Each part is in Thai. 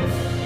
ส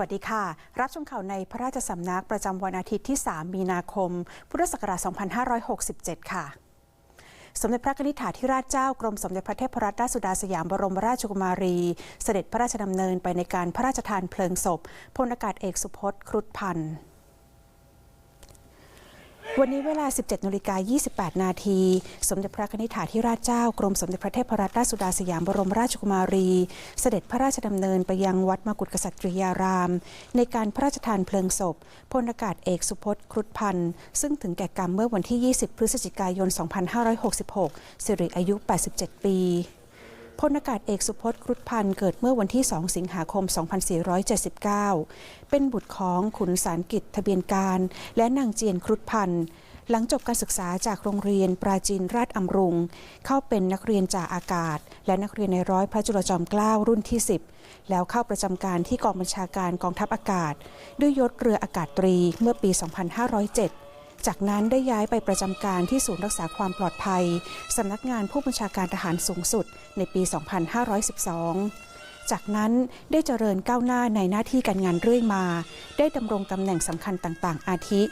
วัสดีค่ะ รับชมข่าวในพระราชสำนักประจำวันอาทิตย์ที่ 3 มีนาคม พุทธศักราช 2567 ค่ะ สมเด็จพระนิธิถาธิราชเจ้ากรมสมเด็จพระเทพรัตนราชสุดาสยามบรมราชกุมารี เสด็จพระราชดำเนินไปในการพระราชทานเพลิงศพพลอากาศเอกสุพจน์ครุฑพันธ์ วันนี้เวลา 17นาฬิกา28 นาที สมเด็จพระนิธิถาธิราชเจ้ากรมสมเด็จพระเทพรัตนราชสุดาสยามบรมราชกุมารี เสด็จพระราชดำเนินไปยังวัดมกุฎกษัตริยาราม ในการพระราชทานเพลิงศพพลอากาศเอกสุพจน์ครุฑพันธ์ ซึ่งถึงแก่กรรมเมื่อวันที่ 20 พฤศจิกายน 2566 สิริอายุ 87 ปี พลอากาศเอกสุพจน์ครุฑพันธ์เกิดเมื่อวันที่ 2 สิงหาคม 2479 เป็นบุตรของขุนสารกิจทะเบียนการ และนางเจียนครุฑพันธ์หลังจบการศึกษาจากโรงเรียนปราจีนราชอำรุง เข้าเป็นนักเรียนจ่าอากาศ และนักเรียนในร้อยพระจุลจอมเกล้ารุ่นที่ 10 แล้วเข้าประจำการที่กองบัญชาการกองทัพอากาศ ด้วยยศเรืออากาศตรีเมื่อปี 2507 จากนั้นได้ย้ายไปประจำการที่ศูนย์รักษาความปลอดภัย สำนักงานผู้บัญชาการทหารสูงสุดในปี 2512 จากนั้นได้เจริญก้าวหน้าในหน้าที่การงานเรื่อยมา ได้ดำรงตำแหน่งสำคัญต่างๆ อาทิ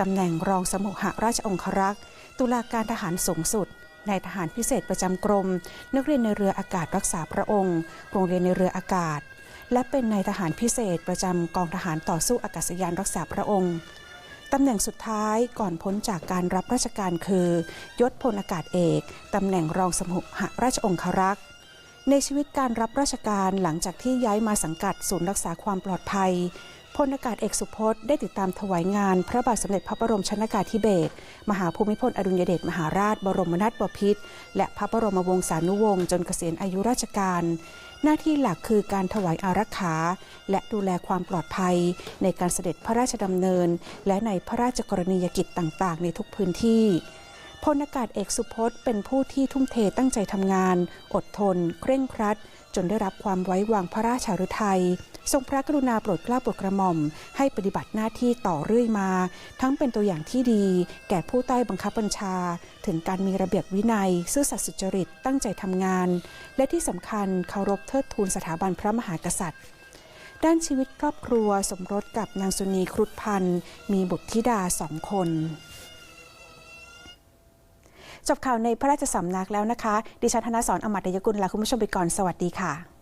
ตำแหน่งรองสมุหราชองครักษ์ ตุลาการทหารสูงสุดนายทหารพิเศษประจำกรม นักเรียนในเรืออากาศรักษาพระองค์ โรงเรียนในเรืออากาศ และเป็นนายทหารพิเศษประจำกองทหารต่อสู้อากาศยานรักษาพระองค์ ตำแหน่งสุดท้ายก่อนพ้นจากการรับราชการคือ ยศพลอากาศเอก ตำแหน่งรองสมุหราชองครักษ์ในชีวิตการรับราชการหลังจากที่ย้ายมาสังกัดศูนย์รักษาความปลอดภัย พลอากาศเอกสุพจน์ได้ติดตามถวายงาน พระบาทสมเด็จพระบรมชนากาธิเบศรมหาภูมิพลอดุลยเดชมหาราช บรมนาถบพิตรและพระบรมวงศานุวงศ์จนเกษียณอายุราชการ หน้าที่หลักคือการถวายอารักขา และดูแลความปลอดภัย ในการเสด็จพระราชดำเนิน และในพระราชกรณียกิจต่าง ๆ ในทุกพื้นที่ พลอากาศเอกสุพจน์เป็นผู้ที่ทุ่มเทตั้งใจทำงาน อดทน เคร่งครัด จนได้รับความไว้วางพระราชาฤทัยทรงพระกรุณาโปรดเกล้าโปรดกระหม่อม ให้ปฏิบัติหน้าที่ต่อเรื่อยมา ทั้งเป็นตัวอย่างที่ดี แก่ผู้ใต้บังคับบัญชา ถึงการมีระเบียบวินัย ซื่อสัตย์สุจริตตั้งใจทำงาน และที่สำคัญเคารพเทิดทูนสถาบันพระมหากษัตริย์ ด้านชีวิตครอบครัวสมรสกับนางสุนีครุฑพันธ์มีบุตรธิดาสองคน จบข่าวในพระราชสำนักแล้วนะคะ ดิฉันธนสรอมตยกุลลาคุณผู้ชมไปก่อนสวัสดีค่ะ